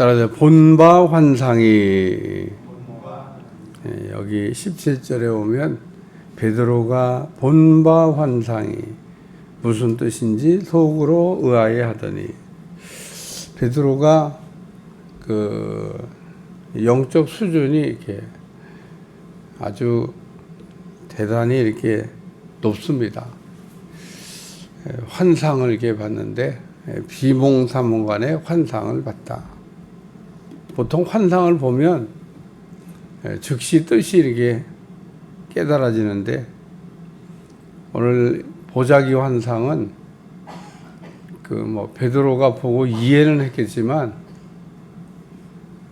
따라서 본바 환상이 예, 여기 17절에 오면 베드로가 본바 환상이 무슨 뜻인지 속으로 의아해 하더니 베드로가 그 영적 수준이 이렇게 아주 대단히 이렇게 높습니다. 예, 환상을 이렇게 봤는데 예, 비몽사몽간의 환상을 봤다. 보통 환상을 보면 예, 즉시 뜻이 이렇게 깨달아지는데 오늘 보자기 환상은 그 뭐 베드로가 보고 이해는 했겠지만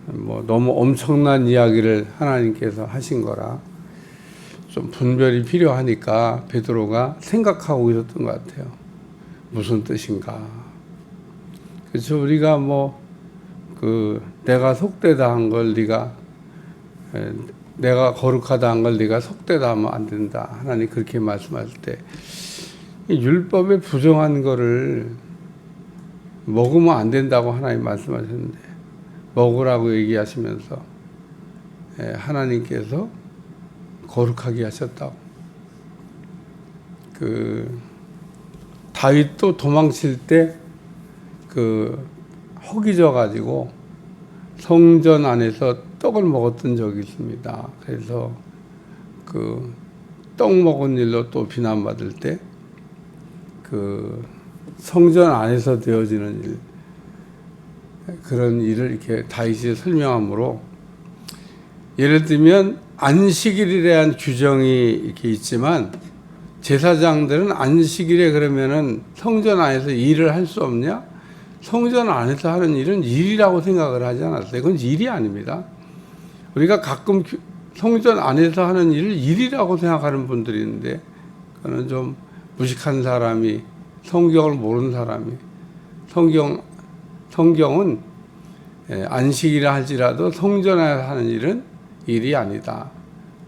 뭐 너무 엄청난 이야기를 하나님께서 하신 거라 좀 분별이 필요하니까 베드로가 생각하고 있었던 것 같아요. 무슨 뜻인가. 그래서 우리가 뭐 그 내가 속되다 한 걸 네가 에, 내가 거룩하다 한 걸 네가 속되다 하면 안 된다. 하나님 그렇게 말씀하실 때이 율법에 부정한 거를 먹으면 안 된다고 하나님 말씀하셨는데 먹으라고 얘기하시면서 에, 하나님께서 거룩하게 하셨다고. 그 다윗도 도망칠 때그 허기져 가지고 성전 안에서 떡을 먹었던 적이 있습니다. 그래서 그 떡 먹은 일로 또 비난받을 때 그 성전 안에서 되어지는 일 그런 일을 이렇게 다윗이 설명함으로 예를 들면 안식일에 대한 규정이 이렇게 있지만 제사장들은 안식일에 그러면은 성전 안에서 일을 할 수 없냐? 성전 안에서 하는 일은 일이라고 생각을 하지 않았어요. 그건 일이 아닙니다. 우리가 가끔 규- 성전 안에서 하는 일을 일이라고 생각하는 분들이 있는데 그거는 좀 무식한 사람이 성경을 모르는 사람이 성경 성경은 예, 안식이라 할지라도 성전에 하는 일은 일이 아니다.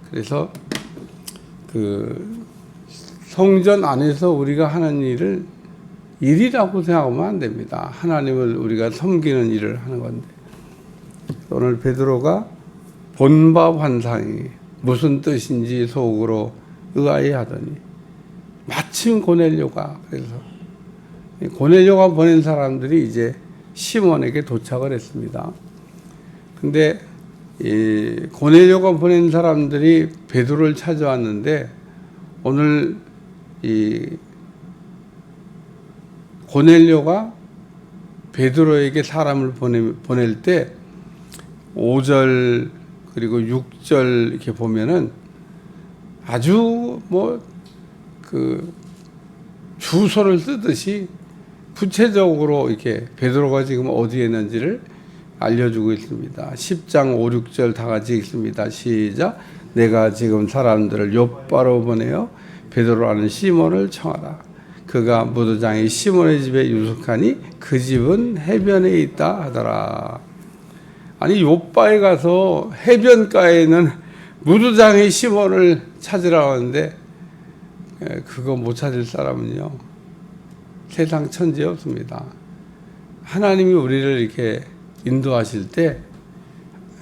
그래서 그 성전 안에서 우리가 하는 일을 일이라고 생각하면 안 됩니다. 하나님을 우리가 섬기는 일을 하는 건데 오늘 베드로가 본바 환상이 무슨 뜻인지 속으로 의아해하더니 마침 고넬료가 그래서 이 고넬료가 보낸 사람들이 이제 시몬에게 도착을 했습니다. 근데 이 고넬료가 보낸 사람들이 베드로를 찾아왔는데 오늘 이 고넬료가 베드로에게 사람을 보내, 보낼 때 5절 그리고 6절 이렇게 보면은 아주 뭐 그 주소를 쓰듯이 구체적으로 이렇게 베드로가 지금 어디에 있는지를 알려주고 있습니다. 10장 5, 6절 다 같이 읽습니다. 시작. 내가 지금 사람들을 요바로 보내어 베드로라는 시몬을 청하라. 그가 무도장이 시몬의 집에 유숙하니 그 집은 해변에 있다 하더라. 아니 요바에 가서 해변가에는 무도장의 시몬을 찾으라 하는데 에, 그거 못 찾을 사람은요 세상 천지에 없습니다. 하나님이 우리를 이렇게 인도하실 때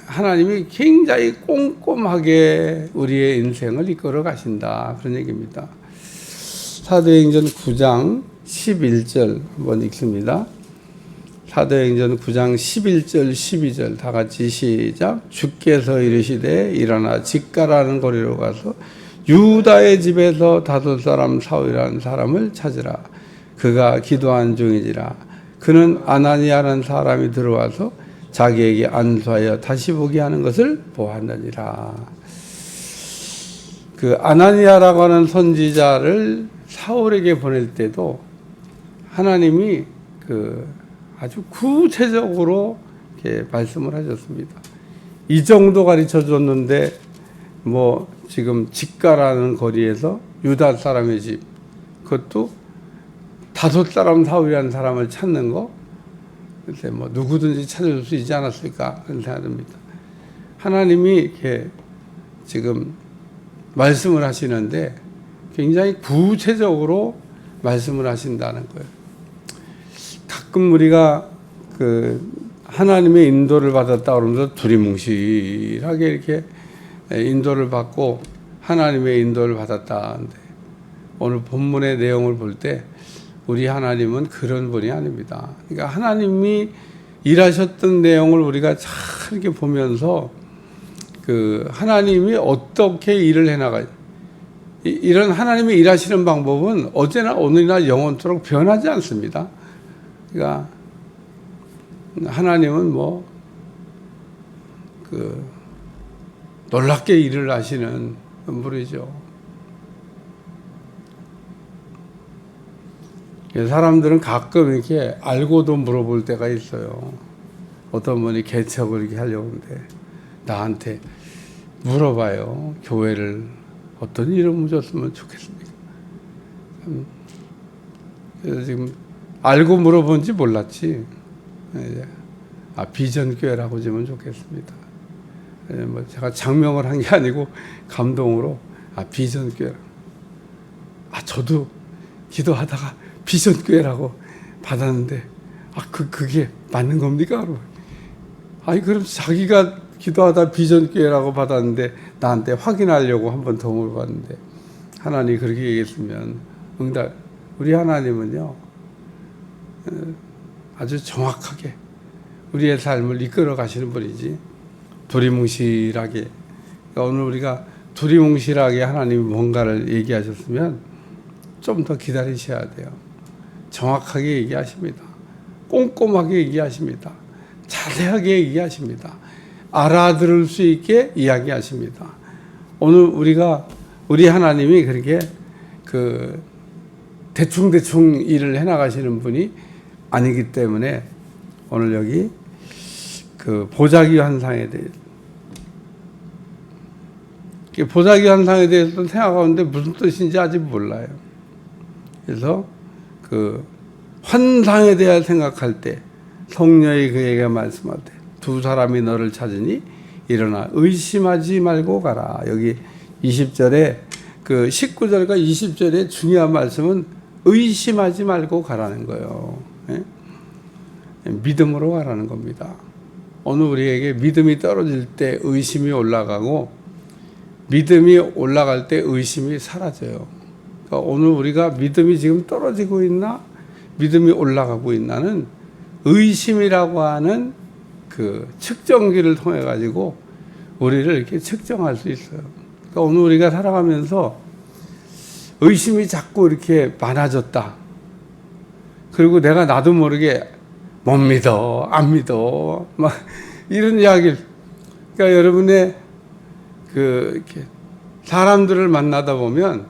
하나님이 굉장히 꼼꼼하게 우리의 인생을 이끌어 가신다 그런 얘기입니다. 사도행전 9장 11절 한번 읽습니다. 사도행전 9장 11절 12절 다 같이 시작. 주께서 이르시되 일어나 직가라는 거리로 가서 유다의 집에서 다섯 사람 사울이라는 사람을 찾으라. 그가 기도한 중이지라. 그는 아나니아라는 사람이 들어와서 자기에게 안수하여 다시 보게 하는 것을 보았느니라. 그 아나니아라고 하는 선지자를 사울에게 보낼 때도 하나님이 그 아주 구체적으로 이렇게 말씀을 하셨습니다. 이 정도 가르쳐 줬는데 뭐 지금 직가라는 거리에서 유다 사람의 집 그것도 다섯 사람 사울이라는 사람을 찾는 거 글쎄 뭐 누구든지 찾을 수 있지 않았을까 그런 생각합니다. 하나님이 이렇게 지금 말씀을 하시는데 굉장히 구체적으로 말씀을 하신다는 거예요. 가끔 우리가 그 하나님의 인도를 받았다 그러면서 두리뭉실하게 이렇게 인도를 받고 하나님의 인도를 받았다. 근데 오늘 본문의 내용을 볼 때 우리 하나님은 그런 분이 아닙니다. 그러니까 하나님이 일하셨던 내용을 우리가 잘 이렇게 보면서 그 하나님이 어떻게 일을 해나가 이- 이런 하나님이 일하시는 방법은 어제나 오늘이나 영원토록 변하지 않습니다. 그러니까 하나님은 뭐 그 놀랍게 일을 하시는 분이죠. 사람들은 가끔 이렇게 알고도 물어볼 때가 있어요. 어떤 분이 개척을 이렇게 하려고 하는데 나한테 물어봐요. 교회를 어떤 이름을 줬으면 좋겠습니까? 참, 그래서 지금 알고 물어본지 몰랐지. 이제 아 비전교회라고 지면 좋겠습니다. 예, 뭐 제가 장명을 한 게 아니고 감동으로 아 비전교회. 아 저도 기도하다가 비전교회라고 받았는데 아 그 그게 맞는 겁니까? 아니 그럼 자기가 기도하다 비전교회라고 받았는데 나한테 확인하려고 한번더 물어봤는데 하나님 그렇게 얘기했으면 응답 우리 하나님은요 어, 아주 정확하게 우리의 삶을 이끌어 가시는 분이지 두리뭉실하게 그러니까 오늘 우리가 두리뭉실하게 하나님이 뭔가를 얘기하셨으면 좀 더 기다리셔야 돼요. 정확하게 얘기하십니다. 꼼꼼하게 얘기하십니다. 자세하게 얘기하십니다. 알아들을 수 있게 이야기하십니다. 오늘 우리가 우리 하나님이 그렇게 그 대충 대충 일을 해 나가시는 분이 아니기 때문에 오늘 여기 그 보자기 환상에 대해 이 보자기 환상에 대해서 생각하는데 무슨 뜻인지 아직 몰라요. 그래서 그 환상에 대해 생각할 때 성령이 그에게 말씀할 때 두 사람이 너를 찾으니 일어나 의심하지 말고 가라. 여기 20절에 그 19절과 20절에 중요한 말씀은 의심하지 말고 가라는 거예요. 예? 믿음으로 가라는 겁니다. 오늘 우리에게 믿음이 떨어질 때 의심이 올라가고 믿음이 올라갈 때 의심이 사라져요. 그러니까 오늘 우리가 믿음이 지금 떨어지고 있나 믿음이 올라가고 있나는 의심이라고 하는 그 측정기를 통해 가지고 우리를 이렇게 측정할 수 있어요. 그러니까 오늘 우리가 살아가면서 의심이 자꾸 이렇게 많아졌다. 그리고 내가 나도 모르게 못 믿어, 안 믿어, 막 이런 이야기. 그러니까 여러분의 그 이렇게 사람들을 만나다 보면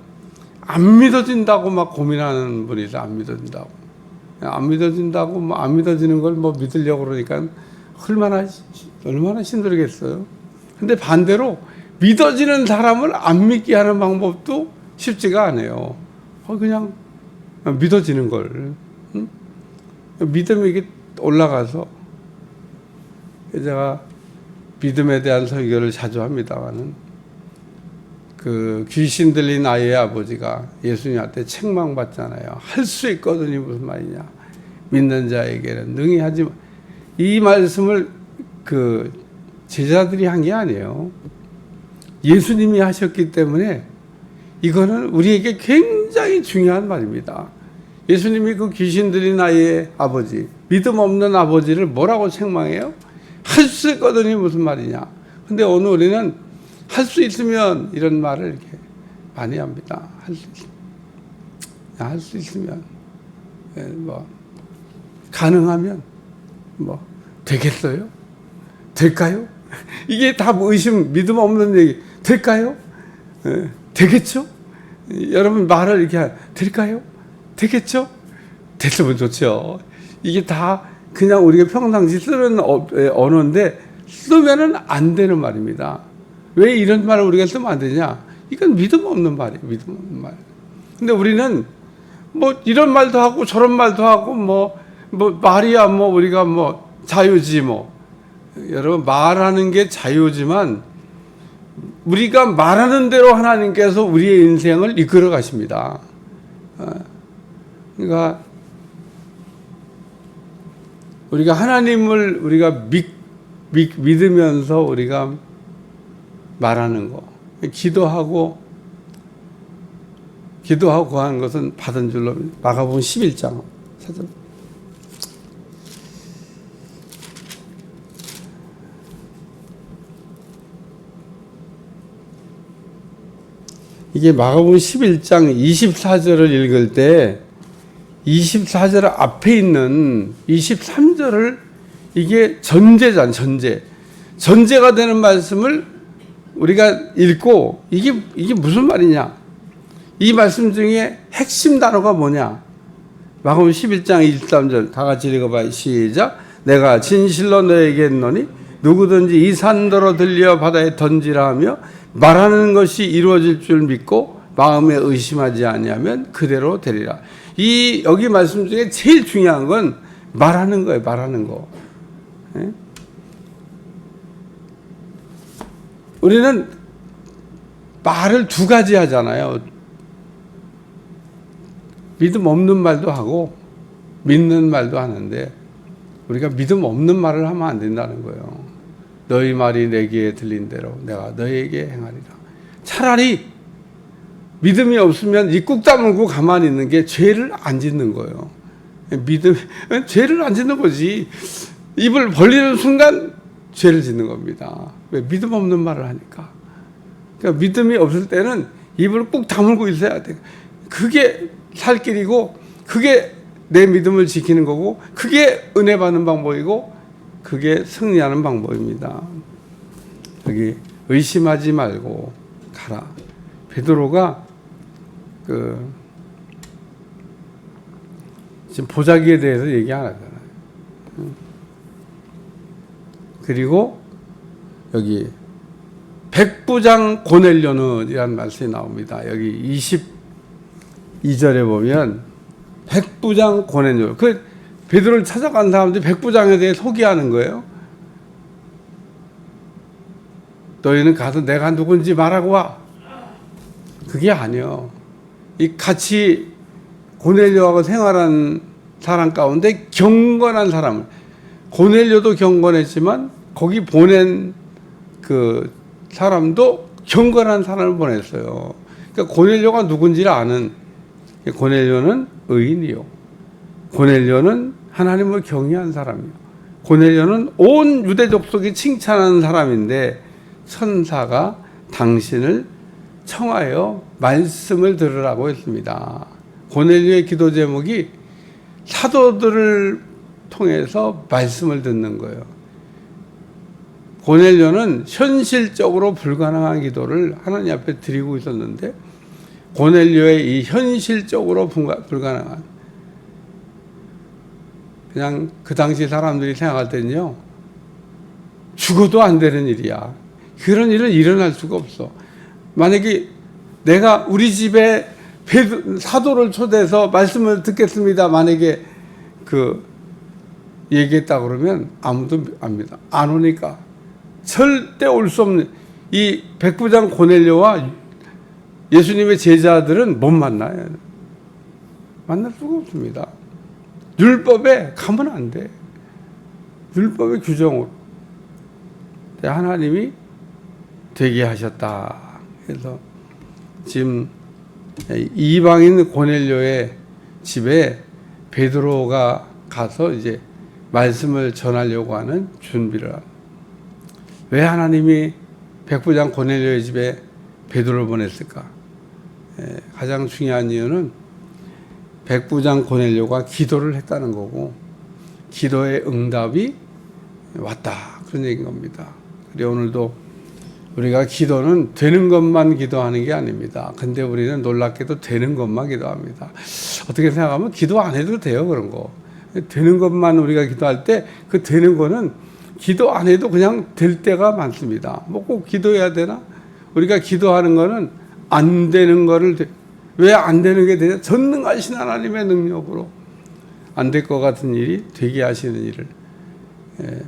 안 믿어진다고 막 고민하는 분이 있어 안 믿어진다고 안 믿어진다고 뭐 안 믿어지는 걸 뭐 믿으려고 그러니까 얼마나 얼마나 힘들겠어요. 근데 반대로 믿어지는 사람을 안 믿게 하는 방법도 쉽지가 않아요. 어, 그냥 믿어지는 걸 응? 믿음이 이게 올라가서 제가 믿음에 대한 설교를 자주 합니다만은 그 귀신 들린 아이의 아버지가 예수님한테 책망받잖아요. 할 수 있거든이 무슨 말이냐. 믿는 자에게는 능히 하지 마. 이 말씀을 그 제자들이 한 게 아니에요. 예수님이 하셨기 때문에 이거는 우리에게 굉장히 중요한 말입니다. 예수님이 그 귀신 들린 아이의 아버지, 믿음 없는 아버지를 뭐라고 책망해요? 할 수 있거든이 무슨 말이냐. 근데 오늘 우리는 할 수 있으면 이런 말을 이렇게 많이 합니다. 할 수 있으면. 할 수 있으면. 예, 뭐, 가능하면, 뭐, 되겠어요? 될까요? 이게 다 의심, 믿음 없는 얘기. 될까요? 예, 되겠죠? 여러분 말을 이렇게, 하- 될까요? 되겠죠? 됐으면 좋죠. 이게 다 그냥 우리가 평상시 쓰는 어- 에, 언어인데 쓰면은 안 되는 말입니다. 왜 이런 말을 우리가 쓰면 안 되냐? 이건 믿음 없는 말이에요. 믿음 없는 말. 근데 우리는 뭐 이런 말도 하고 저런 말도 하고 뭐, 뭐 말이야 뭐 우리가 뭐 자유지 뭐. 여러분 말하는 게 자유지만 우리가 말하는 대로 하나님께서 우리의 인생을 이끌어 가십니다. 어, 그러니까 우리가 하나님을 우리가 믿, 믿, 믿으면서 우리가 말하는 거. 기도하고 기도하고 구하는 것은 받은 줄로 마가복음 11장 찾아 이게 마가복음 11장 24절을 읽을 때 24절 앞에 있는 23절을 이게 전제잖 전제. 전제가 되는 말씀을 우리가 읽고 이게 이게 무슨 말이냐? 이 말씀 중에 핵심 단어가 뭐냐? 마가복음 11장 23절 다 같이 읽어봐요 시작. 내가 진실로 너에게 했노니 누구든지 이 산더러 들려 바다에 던지라 하며 말하는 것이 이루어질 줄 믿고 마음에 의심하지 아니하면 그대로 되리라. 이 여기 말씀 중에 제일 중요한 건 말하는 거예요. 말하는 거. 예? 우리는 말을 두 가지 하잖아요. 믿음 없는 말도 하고 믿는 말도 하는데 우리가 믿음 없는 말을 하면 안 된다는 거예요. 너희 말이 내게 들린 대로 내가 너희에게 행하리라. 차라리 믿음이 없으면 입국 다물고 가만히 있는 게 죄를 안 짓는 거예요. 믿음 죄를 안 짓는 거지. 입을 벌리는 순간 죄를 짓는 겁니다. 왜 믿음 없는 말을 하니까. 그러니까 믿음이 없을 때는 입을 꾹 다물고 있어야 돼. 그게 살 길이고 그게 내 믿음을 지키는 거고 그게 은혜 받는 방법이고 그게 승리하는 방법입니다. 여기 의심하지 말고 가라. 베드로가 그 지금 보자기에 대해서 얘기 안 하잖아요. 그리고 여기 백부장 고넬료는이라는 말씀이 나옵니다. 여기 22절에 보면 백부장 고넬료 그 베드로를 찾아간 사람들이 백부장에 대해 소개하는 거예요. 너희는 가서 내가 누군지 말하고 와. 그게 아니요. 이 같이 고넬료하고 생활한 사람 가운데 경건한 사람을 고넬료도 경건했지만 거기 보낸 그 사람도 경건한 사람을 보냈어요. 그러니까 고넬료가 누군지를 아는 고넬료는 의인이요. 고넬료는 하나님을 경외한 사람이요. 고넬료는 온 유대 족속이 칭찬하는 사람인데 천사가 당신을 청하여 말씀을 들으라고 했습니다. 고넬료의 기도 제목이 사도들을 통해서 말씀을 듣는 거예요. 고넬료는 현실적으로 불가능한 기도를 하나님 앞에 드리고 있었는데 고넬료의 이 현실적으로 불가능한 그냥 그 당시 사람들이 생각할 때는요 죽어도 안 되는 일이야. 그런 일은 일어날 수가 없어. 만약에 내가 우리 집에 사도를 초대해서 말씀을 듣겠습니다. 만약에 그 얘기했다 그러면 아무도 압니다. 안 오니까 절대 올 수 없는 이 백부장 고넬료와 예수님의 제자들은 못 만나요. 만날 수가 없습니다. 율법에 가면 안 돼. 율법의 규정으로. 하나님이 되게 하셨다. 그래서 지금 이방인 고넬료의 집에 베드로가 가서 이제 말씀을 전하려고 하는 준비를 왜 하나님이 백부장 고넬료의 집에 베드로를 보냈을까? 가장 중요한 이유는 백부장 고넬료가 기도를 했다는 거고 기도의 응답이 왔다 그런 얘기인 겁니다. 그래 오늘도 우리가 기도는 되는 것만 기도하는 게 아닙니다. 근데 우리는 놀랍게도 되는 것만 기도합니다. 어떻게 생각하면 기도 안 해도 돼요 그런 거. 되는 것만 우리가 기도할 때 그 되는 거는 기도 안 해도 그냥 될 때가 많습니다. 뭐 꼭 기도해야 되나? 우리가 기도하는 거는 안 되는 거를 왜 안 되는 게 되냐? 전능하신 하나님의 능력으로 안 될 것 같은 일이 되게 하시는 일을. 예.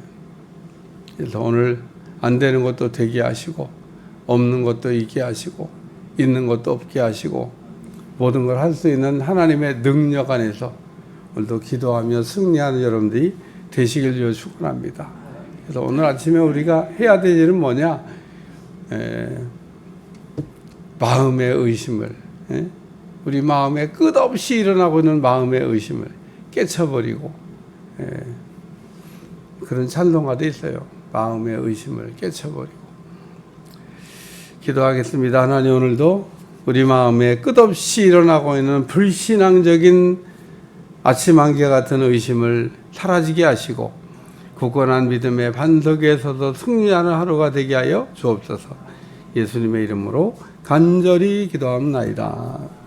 그래서 오늘 안 되는 것도 되게 하시고, 없는 것도 있게 하시고, 있는 것도 없게 하시고, 모든 걸 할 수 있는 하나님의 능력 안에서 오늘도 기도하며 승리하는 여러분들이 되시길 축원합니다. 그래서 오늘 아침에 우리가 해야 될 일은 뭐냐? 에, 마음의 의심을 에? 우리 마음에 끝없이 일어나고 있는 마음의 의심을 깨쳐버리고 에, 그런 찬송가도 있어요. 마음의 의심을 깨쳐버리고 기도하겠습니다. 하나님 오늘도 우리 마음에 끝없이 일어나고 있는 불신앙적인 아침 안개 같은 의심을 사라지게 하시고 굳건한 믿음의 반석에서도 승리하는 하루가 되게 하여 주옵소서. 예수님의 이름으로 간절히 기도합나이다.